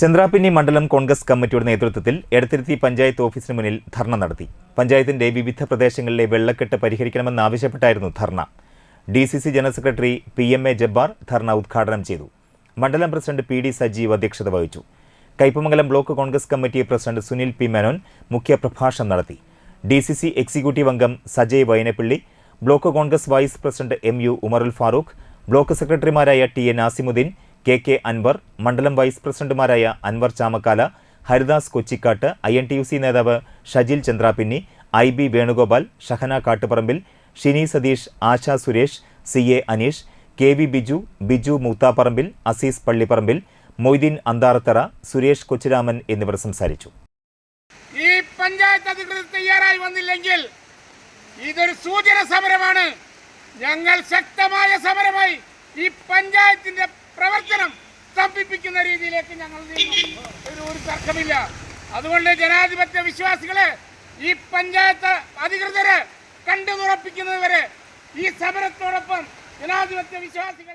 ചന്ദ്രാപിന്നി മണ്ഡലം കോൺഗ്രസ് കമ്മിറ്റിയുടെ നേതൃത്വത്തിൽ എടത്തിരുത്തി പഞ്ചായത്ത് ഓഫീസിന് മുന്നിൽ ധർണ നടത്തി. പഞ്ചായത്തിന്റെ വിവിധ പ്രദേശങ്ങളിലെ വെള്ളക്കെട്ട് പരിഹരിക്കണമെന്നാവശ്യപ്പെട്ടായിരുന്നു ധർണ. D C C general secretary P M A Jabbar ധർണ ഉദ്ഘാടനം ചെയ്തു. മണ്ഡലം പ്രസിഡന്റ് പി ഡി സജീവ് അധ്യക്ഷത വഹിച്ചു. Kaipamangalam block Congress committee president Sunil P Menon മുഖ്യപ്രഭാഷണം നടത്തി. ഡി സി സി എക്സിക്യൂട്ടീവ് അംഗം Sajay Vynappilly block Congress vice president M U Umarul Farooq block സെക്രട്ടറിമാരായ T A Nasimuddin K K Anwar മണ്ഡലം vice പ്രസിഡന്റുമാരായ Anwar Chamakkala Haridas Kochikkattu I N T U C നേതാവ് Shajil Chandrapinni I B Venugopal Shahana Kattuparambil Shini Satheesh Asha Suresh C A Aneesh K V Biju Biju Moothaparambil Azeez Pallipparambil Moideen Antharathara Suresh Kochiraman എന്നിവർ സംസാരിച്ചു. ഈ പഞ്ചായത്ത് അധികൃതർ തയ്യാറായി വന്നില്ലെങ്കിൽ ഇതൊരു സൂചന സമരമാണ്. ഞങ്ങൾ ശക്തമായ സമരമായി ഈ പഞ്ചായത്തിന്റെ പ്രവർത്തനം സ്തംഭിപ്പിക്കുന്ന രീതിയിലേക്ക് ഞങ്ങൾ ഒരു ഒരു തർക്കമില്ല. അതുകൊണ്ട് ജനാധിപത്യ വിശ്വാസികളെ ഈ പഞ്ചായത്ത് അധികൃതരെ കണ്ടുതുറപ്പിക്കുന്നതുവരെ ഈ സമരത്തോടൊപ്പം ജനാധിപത്യ വിശ്വാസികൾ